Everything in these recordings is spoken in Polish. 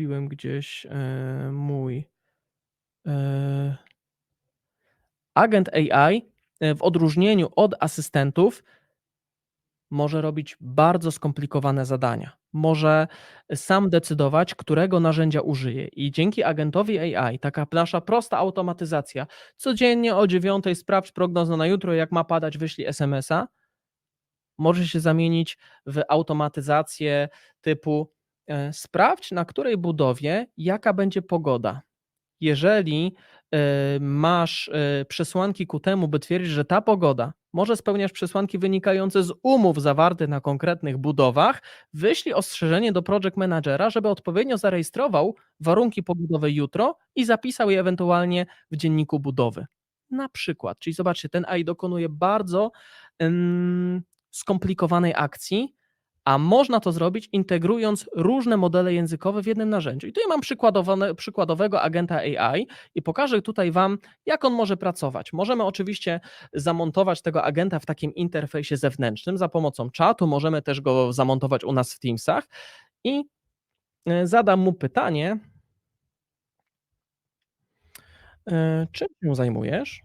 zgubiłem gdzieś, e, mój e agent AI, e, w odróżnieniu od asystentów może robić bardzo skomplikowane zadania. Może sam decydować, którego narzędzia użyje. I dzięki agentowi AI taka nasza prosta automatyzacja, codziennie o 9:00 sprawdź prognozę na jutro, jak ma padać, wyślij SMS-a może się zamienić w automatyzację typu, sprawdź, na której budowie jaka będzie pogoda. Jeżeli, e, masz, e, przesłanki ku temu, by twierdzić, że ta pogoda może spełniać przesłanki wynikające z umów zawartych na konkretnych budowach, wyślij ostrzeżenie do project managera, żeby odpowiednio zarejestrował warunki pogodowe jutro i zapisał je ewentualnie w dzienniku budowy. Na przykład, czyli zobaczcie, ten AI dokonuje bardzo, skomplikowanej akcji, a można to zrobić integrując różne modele językowe w jednym narzędziu. I tutaj mam przykładowane przykładowego agenta AI i pokażę tutaj Wam, jak on może pracować. Możemy oczywiście zamontować tego agenta w takim interfejsie zewnętrznym za pomocą czatu, możemy też go zamontować u nas w Teamsach i, e, zadam mu pytanie e, czym się zajmujesz?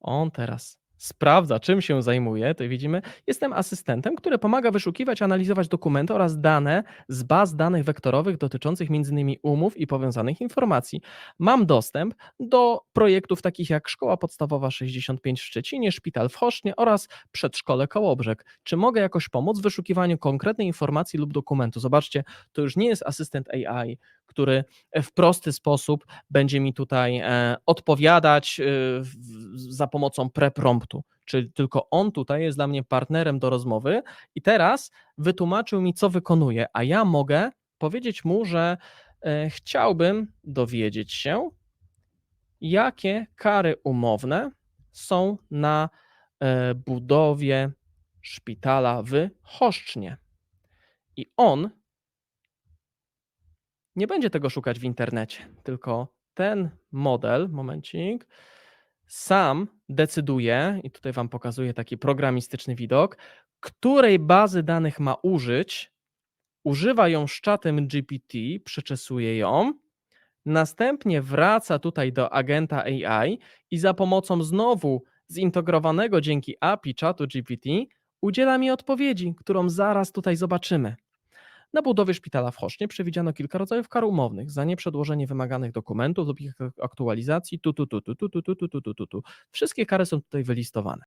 On teraz sprawdza, czym się zajmuję. Tutaj widzimy, jestem asystentem, który pomaga wyszukiwać, analizować dokumenty oraz dane z baz danych wektorowych dotyczących m.in. umów i powiązanych informacji. Mam dostęp do projektów takich jak Szkoła Podstawowa 65 w Szczecinie, Szpital w Choszcznie oraz Przedszkole Kołobrzeg. Czy mogę jakoś pomóc w wyszukiwaniu konkretnej informacji lub dokumentu? Zobaczcie, to już nie jest asystent AI, który w prosty sposób będzie mi tutaj, e, odpowiadać, e, za pomocą pre-promptu, czyli tylko on tutaj jest dla mnie partnerem do rozmowy i teraz wytłumaczył mi, co wykonuje, a ja mogę powiedzieć mu, że, e, chciałbym dowiedzieć się jakie kary umowne są na, e, budowie szpitala w Choszcznie. I on nie będzie tego szukać w internecie, tylko ten model, momencik, sam decyduje, i tutaj Wam pokazuję taki programistyczny widok, której bazy danych ma użyć, używa ją z czatem GPT, przeczesuje ją, następnie wraca tutaj do agenta AI i za pomocą znowu zintegrowanego dzięki API czatu GPT udziela mi odpowiedzi, którą zaraz tutaj zobaczymy. Na budowie szpitala w Choszcznie przewidziano kilka rodzajów kar umownych za nieprzedłożenie wymaganych dokumentów lub ich aktualizacji tu, tu, tu, tu, tu, tu, tu, tu, tu, tu, tu. Wszystkie kary są tutaj wylistowane.